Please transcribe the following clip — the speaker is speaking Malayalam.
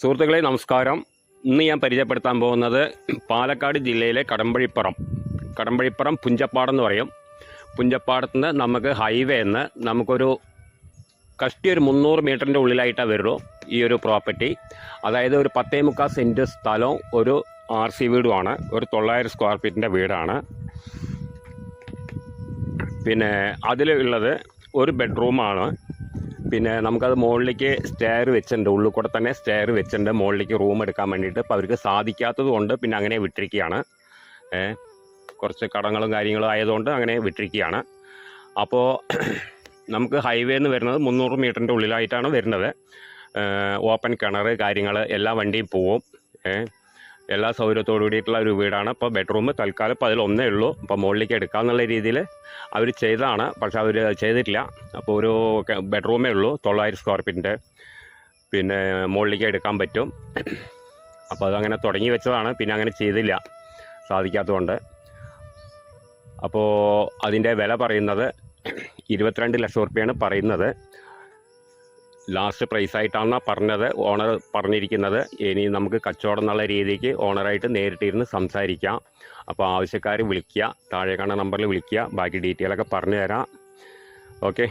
സുഹൃത്തുക്കളെ നമസ്കാരം. ഇന്ന് ഞാൻ പരിചയപ്പെടുത്താൻ പോകുന്നത് പാലക്കാട് ജില്ലയിലെ കടമ്പഴിപ്പുറം കടമ്പഴിപ്പുറം പുഞ്ചപ്പാടം എന്ന് പറയും. പുഞ്ചപ്പാടത്ത് നിന്ന് നമുക്ക് ഹൈവേ എന്ന് നമുക്കൊരു കഷ്ടി ഒരു മുന്നൂറ് മീറ്ററിന്റെ ഉള്ളിലായിട്ടാണ് വരുള്ളൂ ഈ ഒരു പ്രോപ്പർട്ടി. അതായത് ഒരു പത്തേ മുക്കാൽ സെന്റ് സ്ഥലവും ഒരു ആർ സി വീടുമാണ്. ഒരു തൊള്ളായിരം സ്ക്വയർ ഫീറ്റിന്റെ വീടാണ്. പിന്നെ അതിലുള്ളത് ഒരു ബെഡ്റൂമാണ്. പിന്നെ നമുക്കത് മുകളിലേക്ക് സ്റ്റെയർ വെച്ചിട്ടുണ്ട്. ഉള്ളിൽ കൂടെ തന്നെ സ്റ്റെയർ വെച്ചിട്ടുണ്ട്. മുകളിലേക്ക് റൂം എടുക്കാൻ വേണ്ടിയിട്ട്. അപ്പോൾ അവർക്ക് സാധിക്കാത്തത് കൊണ്ട് പിന്നെ അങ്ങനെ വിട്ടിരിക്കുകയാണ്. കുറച്ച് കടങ്ങളും കാര്യങ്ങളും ആയതുകൊണ്ട് അങ്ങനെ വിട്ടിരിക്കുകയാണ്. അപ്പോൾ നമുക്ക് ഹൈവേ എന്ന് വരുന്നത് മുന്നൂറ് മീറ്ററിന്റെ ഉള്ളിലായിട്ടാണ് വരുന്നത്. ഓപ്പൺ കിണർ കാര്യങ്ങൾ എല്ലാ വണ്ടിയും പോവും. എല്ലാ സൗകര്യത്തോടു കൂടിയിട്ടുള്ള ഒരു വീടാണ്. അപ്പോൾ ബെഡ്റൂം തൽക്കാലം ഇപ്പോൾ അതിൽ ഒന്നേ ഉള്ളൂ. അപ്പോൾ മുകളിലേക്ക് എടുക്കാമെന്നുള്ള രീതിയിൽ അവർ ചെയ്തതാണ്. പക്ഷേ അവർ ചെയ്തിട്ടില്ല. അപ്പോൾ ഒരു ബെഡ്റൂമേ ഉള്ളൂ. തൊള്ളായിരം സ്ക്വയർ ഫീറ്റിന്റെ പിന്നെ മുകളിലേക്ക് എടുക്കാൻ പറ്റും. അപ്പോൾ അതങ്ങനെ തുടങ്ങി വെച്ചതാണ്. പിന്നെ അങ്ങനെ ചെയ്തില്ല. സാധിക്കാത്തതുകൊണ്ട്. അപ്പോൾ അതിന്റെ വില പറയുന്നത് ഇരുപത്തിരണ്ട് ലക്ഷം റുപ്യാണ് പറയുന്നത്. ലാസ്റ്റ് പ്രൈസ് ആയിട്ടാണ് പറഞ്ഞത് ഓണർ പറഞ്ഞിരിക്കുന്നത്. ഇനി നമുക്ക് കച്ചവടം എന്നുള്ള രീതിക്ക് ഓണറായിട്ട് നേരിട്ടിരുന്ന് സംസാരിക്കാം. അപ്പോൾ ആവശ്യക്കാർ വിളിക്കുക താഴെ കാണുന്ന നമ്പറിൽ വിളിക്കുക ബാക്കി ഡീറ്റെയിലൊക്കെ പറഞ്ഞു തരാം ഓക്കെ